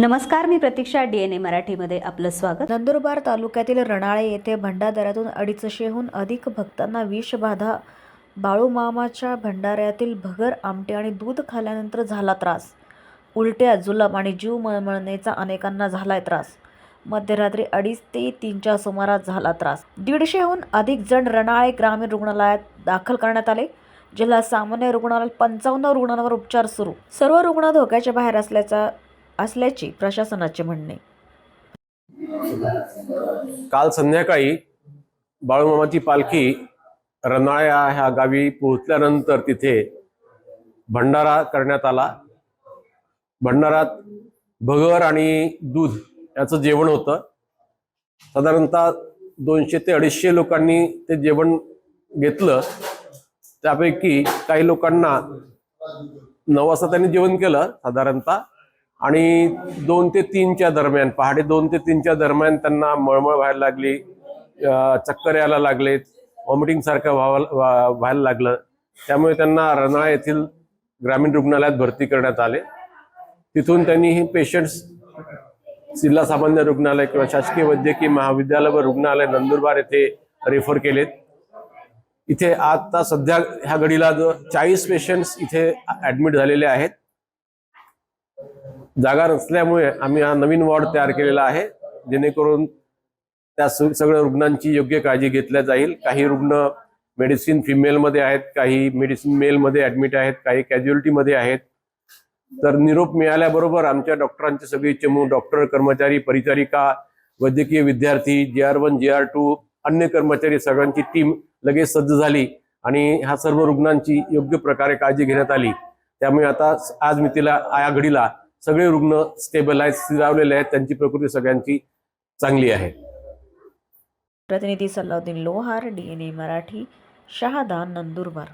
नमस्कार मी प्रतीक्षा D N ए मराठीमध्ये आपलं स्वागत. नंदुरबार तालुक्यातील रणाळे येथे भंडारदऱ्यातून अडीचशेहून अधिक भक्तांना विषबाधा. बाळूमामाच्या भंडाऱ्यातील भगर आमटे आणि दूध खाल्यानंतर झाला त्रास. उलट्या जुलाब आणि जीव मळमळण्याचा अनेकांना झालाय त्रास. मध्यरात्री अडीच ते तीनच्या सुमारास झाला त्रास. दीडशेहून अधिक जण रणाळे ग्रामीण रुग्णालयात दाखल करण्यात आले. जिल्हा सामान्य रुग्णालयात पंचावन्न रुग्णांवर उपचार सुरू. सर्व रुग्ण धोक्याच्या बाहेर असल्याचा असल्याची प्रशासनाचे म्हणणे. काल संध्याकाळी बाळूमामाची पालखी रनाळ्या ह्या गावी पोहोचल्यानंतर तिथे भंडारा करण्यात आला. भंडारात भगर आणि दूध याचं जेवण होतं. साधारणतः दोनशे ते अडीचशे लोकांनी ते जेवण घेतलं. त्यापैकी काही लोकांना नऊ वाजता त्यांनी जेवण केलं साधारणतः. आणि दोन ते तीनच्या दरम्यान पहाटे दोन ते तीनच्या दरम्यान त्यांना मळमळ व्हायला लागली चक्कर यायला लागलेत व्हॉमिटिंग सारखं व्हावं व्हायला लागलं. त्यामुळे त्यांना रनाळा येथील ग्रामीण रुग्णालयात भरती करण्यात आले. तिथून त्यांनी हे पेशंट्स जिल्हा सामान्य रुग्णालय किंवा शासकीय वैद्यकीय महाविद्यालय व रुग्णालय नंदुरबार येथे रेफर केलेत. इथे आता सध्या ह्या घडीला चाळीस पेशंट्स इथे ऍडमिट झालेले आहेत. जागा नसल्यामुळे आम्ही हा नवीन वॉर्ड तयार केलेला आहे. जेणेकरून त्या सगळ्या रुग्णांची योग्य काळजी घेतल्या जाईल. काही रुग्ण मेडिसिन फिमेलमध्ये आहेत काही मेडिसिन मेलमध्ये ऍडमिट आहेत काही कॅज्युअलिटीमध्ये आहेत. तर निरोप मिळाल्याबरोबर आमच्या डॉक्टरांची सगळी चमू डॉक्टर कर्मचारी परिचारिका वैद्यकीय विद्यार्थी J R one J R two अन्य कर्मचारी सगळ्यांची टीम लगेच सज्ज झाली आणि ह्या सर्व रुग्णांची योग्य प्रकारे काळजी घेण्यात आली. त्यामुळे आता आज मी तिला आयाघडीला सगळे रुग्ण स्टेबलाइज स्थिरावलेले आहेत. त्यांची प्रकृती सगळ्यांची चांगली आहे. प्रतिनिधी Sallauddin Lohar D N A Marathi Shahada Nandurbar.